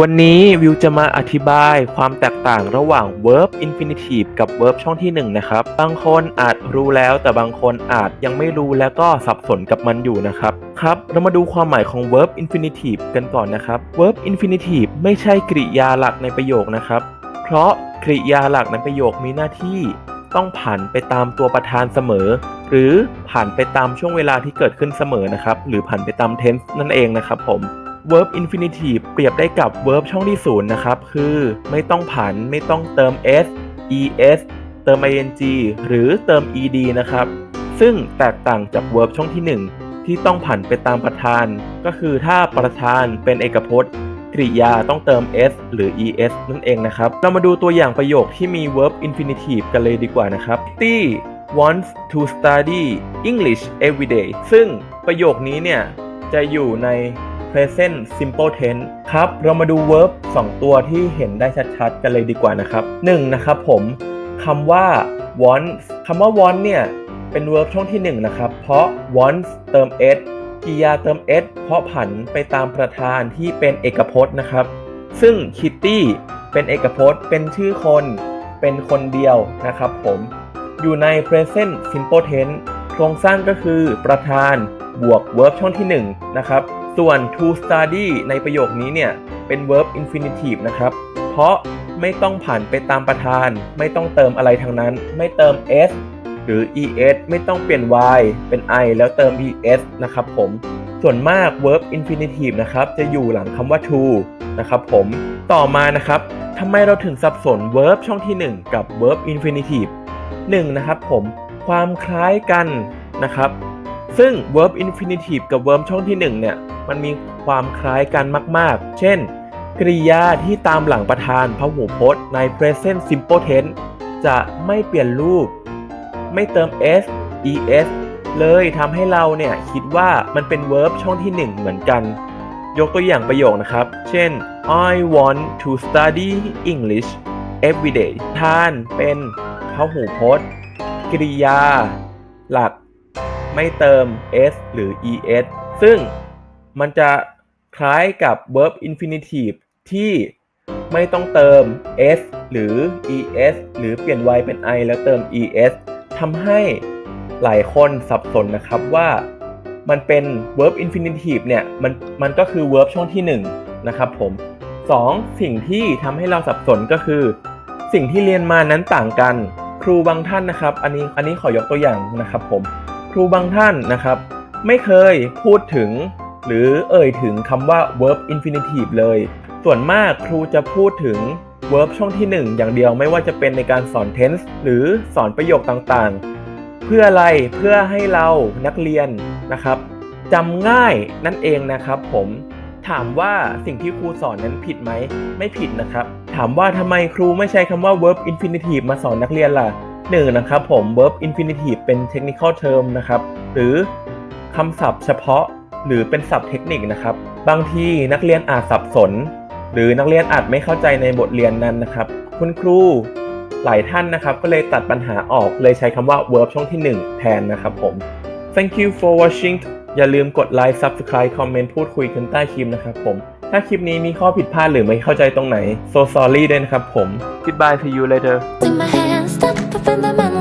วันนี้วิวจะมาอธิบายความแตกต่างระหว่าง verb infinitive กับ verb ช่องที่ 1 นะครับ บางคนอาจรู้แล้วแต่บางคนอาจยังไม่รู้และก็สับสนกับมันอยู่นะครับครับ เรามาดูความหมายของ verb infinitive กันก่อนนะครับ verb infinitive ไม่ใช่กริยาหลักในประโยคนะครับ เพราะกริยาหลักในประโยคมีหน้าที่ต้องผ่านไปตามตัวประธานเสมอ หรือผ่านไปตามช่วงเวลาที่เกิดขึ้นเสมอนะครับ หรือผ่านไปตาม tense นั่นเองนะครับผม verb infinitive เปรียบได้กับ verb ช่องที่ศูนย์นะครับ คือไม่ต้องผัน ไม่ต้องเติม s es เติม ing หรือเติม ed นะครับ ซึ่งแตกต่างจาก verb ช่องที่ 1 ที่ต้องผันไปตามประธาน ก็คือถ้าประธานเป็นเอกพจน์กริยาต้องเติม s หรือ es นั่นเองนะครับ เรามาดูตัวอย่างประโยคที่มี verb infinitive กันเลยดีกว่านะครับ T wants to study English every day ซึ่งประโยคนี้เนี่ย จะอยู่ใน present simple tense ครับ เรามาดู verb 2 ตัวที่เห็นได้ชัดๆ กันเลยดีกว่านะครับ 1. นะครับผมคำว่า want คำว่า want เนี่ยเป็น verb ช่องที่ 1 นะครับ เพราะ wants เติม s กริยาเติม s เพราะผันไปตามประธานที่เป็นเอกพจน์นะครับ ซึ่ง kitty เป็นเอกพจน์ เป็นชื่อคน เป็นคนเดียวนะครับผม อยู่ใน present simple tense โครงสร้างก็คือประธานบวก verb ช่องที่ 1 นะครับ ส่วน to study ในประโยคนี้เนี่ย เป็น verb infinitive นะครับ เพราะไม่ต้องผ่านไปตามประธาน ไม่ต้องเติมอะไรทั้งนั้น ไม่เติม s หรือ es ไม่ต้องเปลี่ยน y เป็น i แล้วเติม es นะครับผม ส่วนมาก verb infinitive นะครับ จะอยู่หลังคำว่า to นะครับผม ต่อมานะครับทำไมเราถึงสับสน verb ช่องที่ 1 กับ verb infinitive 1นะครับผม ความคล้ายกันนะครับ ซึ่ง verb infinitive กับ verb ช่องที่ 1 เนี่ย มันมีความคล้ายกันมาก ๆ เช่น กริยาที่ตามหลังประธานพหูพจน์ใน present simple tense จะไม่เปลี่ยนรูป ไม่เติม s es เลยทำให้เราเนี่ยคิดว่ามันเป็น verb ช่องที่ 1 เหมือนกัน ยกตัวอย่างประโยคนะครับ เช่น I want to study English every day ท่านเป็นพหูพจน์ กริยา หลัก ไม่เติม s หรือ es ซึ่งมันจะคล้ายกับ verb infinitive ที่ไม่ต้องเติม s หรือ es หรือเปลี่ยน y เป็น i แล้วเติม es ทำให้หลายคนสับสนนะครับว่ามันเป็น verb infinitive เนี่ยมันมันก็คือ verb ช่องที่ 1 นะครับผม 2. สิ่งที่ทำให้เราสับสนก็คือ สิ่งที่เรียนมานั้นต่างกัน ครูบางท่านนะครับ อันนี้อันนี้ขอยกตัวอย่างนะครับผม ครูบางท่านนะครับ ไม่เคยพูดถึง หรือเอ่ยถึงคำว่า verb infinitive เลย ส่วนมากครูจะพูดถึง verb ช่องที่ 1 อย่างเดียวไม่ว่าจะเป็นในการสอน tense หรือสอนประโยคต่างๆ เพื่ออะไรเพื่อให้เรานักเรียนนะครับจำง่ายนั่นเองนะครับผมถามว่าสิ่งที่ครูสอนนั้นผิดไหม ไม่ผิดนะครับ ถามว่าทำไมครูไม่ใช้คำว่า verb infinitive มาสอนนักเรียนล่ะ หนึ่งนะครับผม verb infinitive เป็น technical term นะครับ หรือคำศัพท์เฉพาะหรือเป็นศัพท์เทคนิคนะครับ บางทีนักเรียนอาจสับสน หรือนักเรียนอาจไม่เข้าใจในบทเรียนนั้นนะครับ คุณครูหลายท่านนะครับ ก็เลยตัดปัญหาออกเลยใช้คำว่า verb ช่องที่ 1 แทนนะครับผม thank you for watching อย่าลืมกดไลค์ subscribe คอมเมนต์พูดคุยกันใต้คลิปนะครับผม ถ้าคลิปนี้มีข้อผิดพลาดหรือไม่เข้าใจตรงไหน so sorry ด้วยนะครับผม goodbye see you later 分分漫